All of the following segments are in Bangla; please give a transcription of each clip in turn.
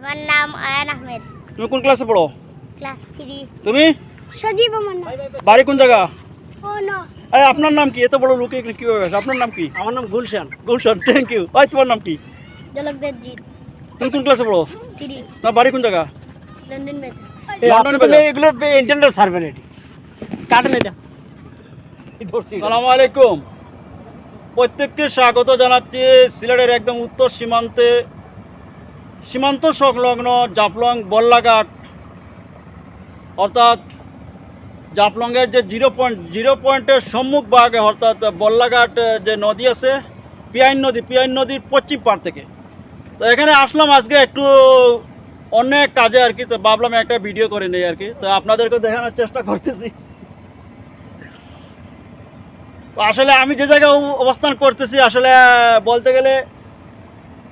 আমার নাম আয়ান আহমেদ। তুমি কোন ক্লাসে পড়ো? ক্লাস থ্রি তুমি? সজীব আমার নাম। বাড়ি কোন জায়গা? Oh no. এই আপনার নাম কি? এত বড় লোকে এখানে কীভাবে আসে? আপনার নাম কি? আমার নাম গুলশান। গুলশান থ্যাংক ইউ ভাই তোমার নাম কি? জলকদের জিৎ। তুমি কোন ক্লাসে পড়ো? থ্রি না বাড়ি কোন জায়গা? লন্ডন বাজার। এগুলো ইন্টারনেট সার্ভে এটি কাটেন এটা। সালাম আলাইকুম প্রত্যেককে স্বাগত জানাচ্ছি সিলেটের একদম উত্তর সীমান্তে সীমান্ত সংলগ্ন জাফলং বল্লাঘাট, অর্থাৎ জাফলংয়ের যে জিরো পয়েন্ট, জিরো পয়েন্টের সম্মুখ ভাগে, অর্থাৎ বল্লাঘাট যে নদী আছে, পিয়াইন নদী, পিয়াইন নদীর পশ্চিম পাড় থেকে। তো এখানে আসলাম আজকে একটু অনেক কাজে আর কি, তো ভাবলাম একটা ভিডিও করে নেই আর কি। তো আপনাদেরকে দেখানোর চেষ্টা করতেছি। তো আসলে আমি যে জায়গায় অবস্থান করতেছি, আসলে বলতে গেলে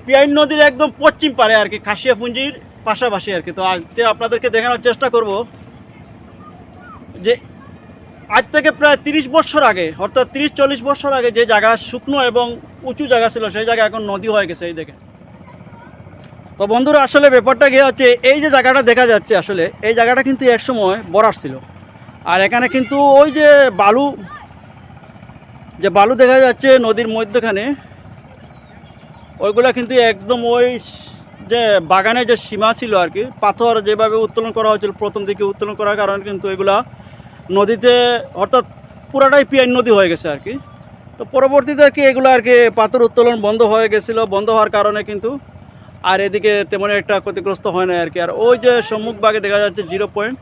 পিয়াইন নদীর একদম পশ্চিম পারে আর কি খাসিয়াপুঞ্জির পাশাপাশি আর কি। তো আজকে আপনাদেরকে দেখানোর চেষ্টা করব, যে আজ থেকে প্রায় তিরিশ বছর আগে, অর্থাৎ তিরিশ চল্লিশ বছর আগে যে জায়গা শুকনো এবং উঁচু জায়গা ছিল, সেই জায়গা এখন নদী হয়ে গেছে, এই দেখে তো বন্ধুরা, আসলে ব্যাপারটা গিয়ে হচ্ছে, এই যে জায়গাটা দেখা যাচ্ছে আসলে, এই জায়গাটা কিন্তু একসময় বরার ছিল। আর এখানে কিন্তু ওই যে বালু যে বালু দেখা যাচ্ছে নদীর মধ্যখানে ওইগুলা কিন্তু একদম ওই যে বাগানের যে সীমা ছিল আর কি, পাথর যেভাবে উত্তোলন করা হয়েছিল, প্রথম দিকে উত্তোলন করার কারণে কিন্তু এগুলা নদীতে, অর্থাৎ পুরাটাই পিয়াইন নদী হয়ে গেছে আর কি। তো পরবর্তীতে আর কি এগুলো আর কি পাথর উত্তোলন বন্ধ হয়ে গেছিল, বন্ধ হওয়ার কারণে কিন্তু আর এদিকে তেমন একটা ক্ষতিগ্রস্ত হয় না আর কি। আর ওই যে সম্মুখ ভাগে দেখা যাচ্ছে জিরো পয়েন্ট,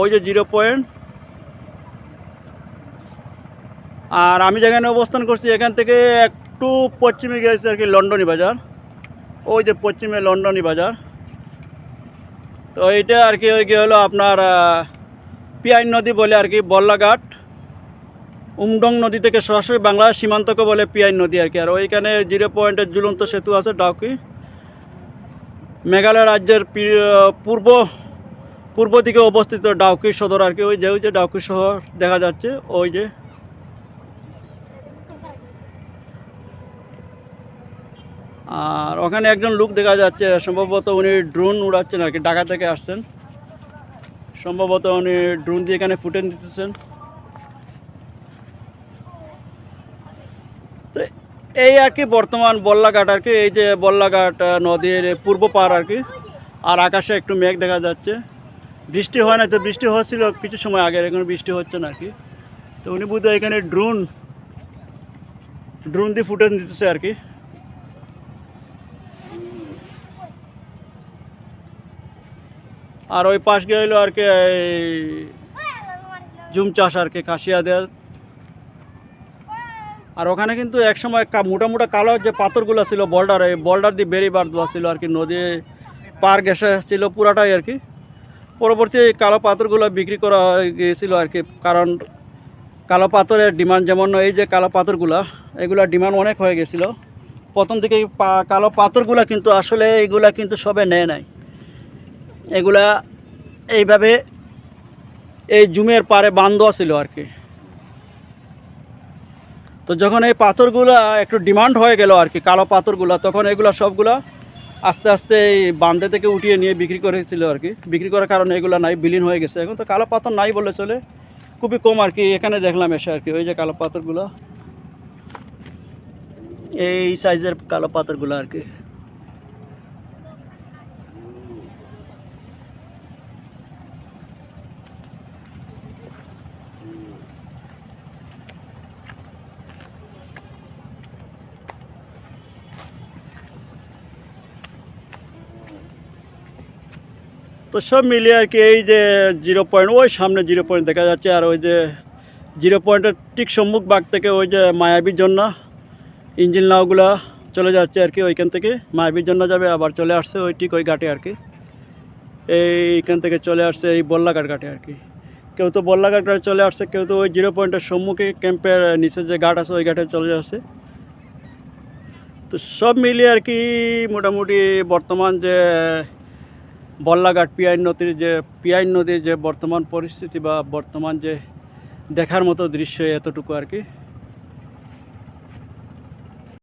ওই যে জিরো পয়েন্ট। আর আমি যেখানে অবস্থান করছি, এখান থেকে একটু পশ্চিমে গেছে আর কি লন্ডনী বাজার। ওই যে পশ্চিমে লন্ডনী বাজার। তো এইটা আর কি ওই কি হলো আপনার পিয়াইন নদী বলে আর কি বল্লাঘাট। উমডং নদী থেকে সরাসরি বাংলা সীমান্তকে বলে পিয়াইন নদী আর কি। আর ওইখানে জিরো পয়েন্টের ঝুলন্ত সেতু আছে ডাউকি। মেঘালয় রাজ্যের পূর্ব পূর্ব দিকে অবস্থিত ডাউকি সদর আর কি। ওই যে ওই যে ডাউকি শহর দেখা যাচ্ছে, ওই যে। আর ওখানে একজন লোক দেখা যাচ্ছে, সম্ভবত উনি ড্রোন উড়াচ্ছেন আর কি, ঢাকা থেকে আসছেন। সম্ভবত উনি ড্রোন দিয়ে এখানে ফুটেন দিতেছেন তো এই আর কি বর্তমান বল্লাঘাট আর কি, এই যে বল্লাঘাট নদীর পূর্ব পার আর কি, আর আকাশে একটু মেঘ দেখা যাচ্ছে। বৃষ্টি হয় না তো, বৃষ্টি হচ্ছিল কিছু সময় আগে এখন বৃষ্টি হচ্ছে না আর কি। তো উনি বোধহয় এখানে ড্রোন ড্রোন দিয়ে ফুটেন দিতেছে আর কি। আর ওই পাশ গিয়ে হইল আর কি, এই জুম চাষ আর কি, কাশিয়াদের। আর ওখানে কিন্তু একসময় মোটা মোটা কালো যে পাথরগুলো ছিল বল্ডার এই বল্ডার দিয়ে বেরিবার দেওয়া ছিল আর কি, নদী পার গেছে ছিল পুরাটাই আর কি। পরবর্তী কালো পাথরগুলো বিক্রি করা গিয়েছিল আর কি, কারণ কালো পাথরের ডিমান্ড যেমন এই যে কালো পাথরগুলো, এগুলা ডিমান্ড অনেক হয়ে গেছিল প্রথম দিকে কালো পাথরগুলো কিন্তু আসলে এগুলা কিন্তু সবে নেয় নাই। এগুলা এইভাবে এই জুমের পারে বান্ধ ছিল আর কি। তো যখন এই পাথরগুলা একটু ডিমান্ড হয়ে গেল আর কি, কালো পাথরগুলা, তখন এগুলা সবগুলা আস্তে আস্তে এই বান্ধে থেকে উঠিয়ে নিয়ে বিক্রি করেছিল আর কি। বিক্রি করার কারণে এগুলো নাই, বিলীন হয়ে গেছে। এখন তো কালো পাথর নাই বলে চলে। খুবই কম আর কি, এখানে দেখলাম এসে আর কি, ওই যে কালো পাথরগুলো। এই সাইজের কালো পাথরগুলো আর কি। তো সব মিলিয়ে আর কি এই যে জিরো পয়েন্ট, ওই সামনে জিরো পয়েন্ট দেখা যাচ্ছে, আর ওই যে জিরো পয়েন্টের ঠিক সম্মুখ বাগ থেকে ওই যে মায়াবীর জন্য ইঞ্জিন নাওগুলা চলে যাচ্ছে আর কি ওইখান থেকে। মায়াবীর জন্য যাবে, আবার চলে আসছে ওই ঠিক ওই ঘাটে আর কি। এইখান থেকে চলে আসছে এই বল্লাঘাট ঘাটে আর কি। কেউ তো বল্লাঘাট ঘাটে চলে আসছে, কেউ তো ওই জিরো পয়েন্টের সম্মুখে ক্যাম্পের নিচে যে ঘাট আছে ওই ঘাটে চলে আসছে তো সব মিলিয়ে আর কি মোটামুটি বর্তমান যে বল্লাঘাট পিয়াই নদীর যে পিয়াই নদীর যে বর্তমান পরিস্থিতি বা বর্তমান যে দেখার মতো দৃশ্য এতটুকু আর কি।